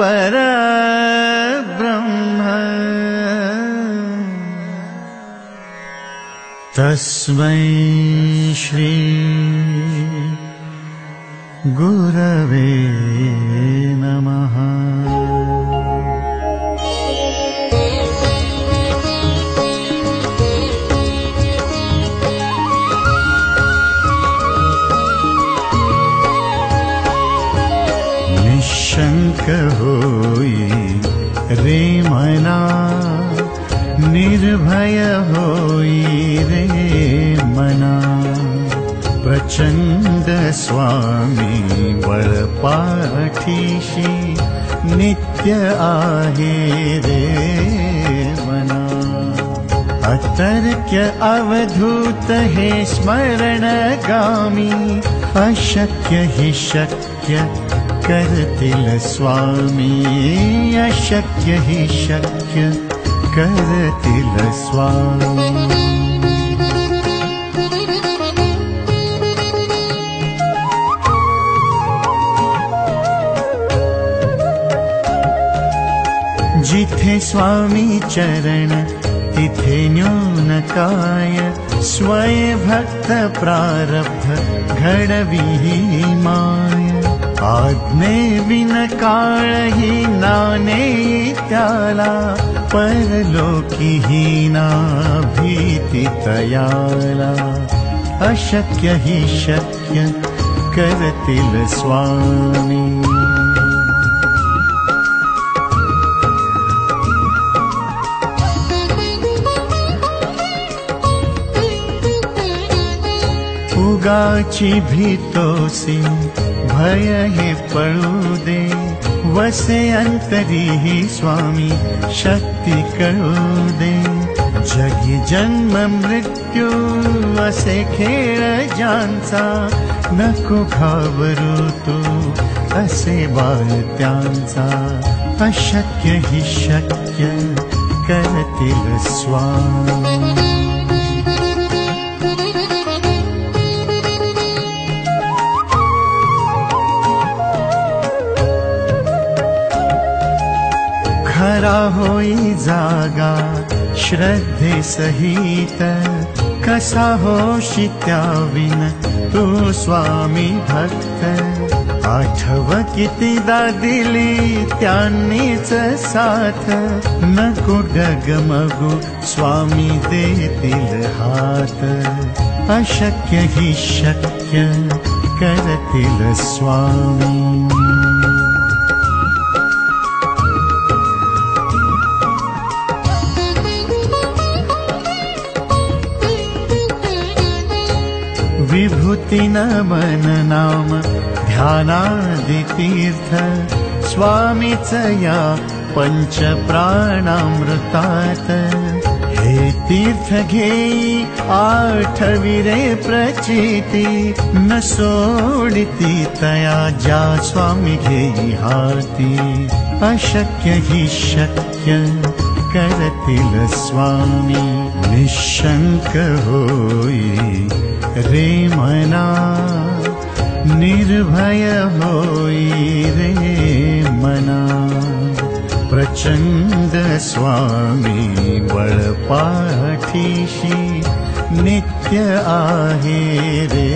परब्रह्म। तस्मै श्री गुरवे होई रे मना, निर्भय होई रे मना। प्रचण्ड स्वामी बळपाठीशी नित्य आहे रे मना। अतर्क्य अवधूत हे स्मरणगामी, अशक्य हि शक्य स्वामी अशक्य हि शक्य करतिल स्वामी जिथे स्वामी चरण तिथे न्यूनकाय स्वय भक्त प्रारब्ध घडविही माय आज्ञे विन काळही नाने त्याला परलोकी हीना भीती तयाला। अशक्य हि शक्य करतील स्वामी। उगाची भीतोसी भय हे दे वसे अंतरी ही स्वामी शक्ती कळू दे जगी जन्म मृत्यू असे खेळ ज्यांचा नको घाबरू तू असे बाळ त्यांचा अशक्य हि शक्य करतील स्वामी खरा होई जागा श्रद्धे सहित। कसा होशी त्याविन तू स्वामी भक्त। त्यांनीच साथ। नको डगमगू स्वामी देतील हात। अशक्य हि शक्य करतील स्वामी विभूति नमन नाम ध्यानादितीर्थ। स्वामीच या पंच प्राणामृतात। हे तीर्थ घेई आठविरे प्रचिती न सोडिती तया ज्या स्वामी घेई हाती। अशक्य हि शक्य करतील स्वामी निशङ्क होई रे मना निर्भय होई रे मना। प्रचण्ड स्वामी बळपाठीशी नित्य आहे रे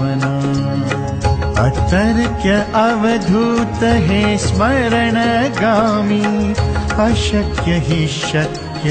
मना। अतर्क्य अवधूत हे स्मरणगामी अशक्य हि शक्य